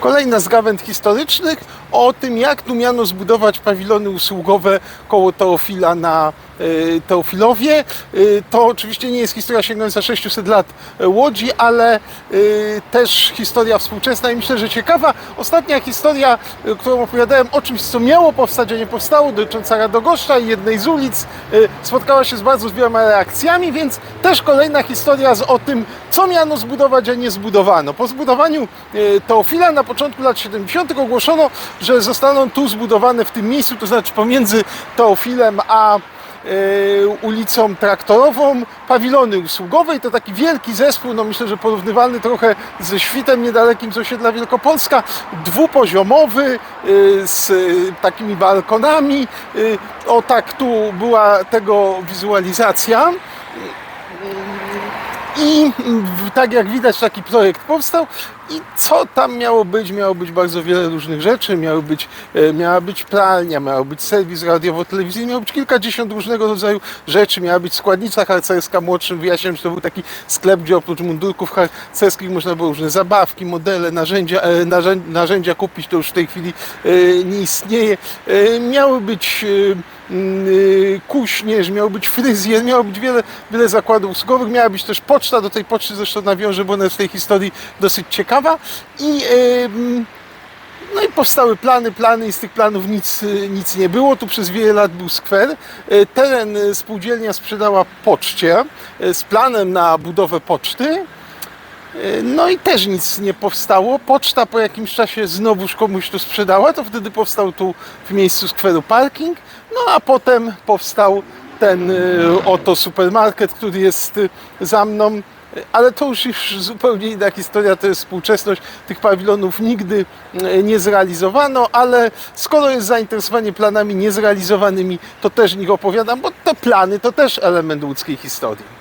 Kolejna z gawęd historycznych o tym, jak tu miano zbudować pawilony usługowe koło Teofila na Teofilowie. Y, To oczywiście nie jest historia sięgająca 600 lat y, Łodzi, ale y, też historia współczesna i myślę, że ciekawa. Ostatnia historia, y, którą opowiadałem o czymś, co miało powstać, a nie powstało, dotycząca Radogoszcza i jednej z ulic, y, spotkała się z bardzo z wieloma reakcjami, więc też kolejna historia z, o tym, co miano zbudować, a nie zbudowano. Po zbudowaniu y, Teofila na początku lat 70. ogłoszono, że zostaną tu zbudowane w tym miejscu, to znaczy pomiędzy Teofilem a y, ulicą Traktorową, pawilony usługowe i to taki wielki zespół, no myślę, że porównywalny trochę ze świtem niedalekim z osiedla Wielkopolska, dwupoziomowy, y, z y, takimi balkonami. O tak tu była tego wizualizacja. I tak jak widać, taki projekt powstał. I co tam miało być? Miało być bardzo wiele różnych rzeczy. Miało być, e, miała być pralnia, miał być serwis radiowo-telewizyjny, miało być kilkadziesiąt różnego rodzaju rzeczy. Miała być składnica harcerska młodszym. Wyjaśniam, że to był taki sklep, gdzie oprócz mundurków harcerskich można było różne zabawki, modele, narzędzia, e, narzędzia, narzędzia kupić. To już w tej chwili e, nie istnieje. Miały być kuśnierz, miał być fryzjer, miało być wiele, wiele zakładów usługowych, miała być też poczta, do tej poczty zresztą nawiążę, bo ona jest w tej historii dosyć ciekawa i em, no i powstały plany, plany i z tych planów nic, y, nic nie było. Tu przez wiele lat był skwer. Y, Teren spółdzielnia sprzedała poczcie z planem na budowę poczty. No i też nic nie powstało. Poczta po jakimś czasie znowuż komuś to sprzedała, to wtedy powstał tu w miejscu skweru parking. No a potem powstał ten oto supermarket, który jest za mną. Ale to już, już zupełnie inna historia, to jest współczesność. Tych pawilonów nigdy y, nie zrealizowano, ale skoro jest zainteresowanie planami niezrealizowanymi, to też nich opowiadam, bo te plany to też element łódzkiej historii.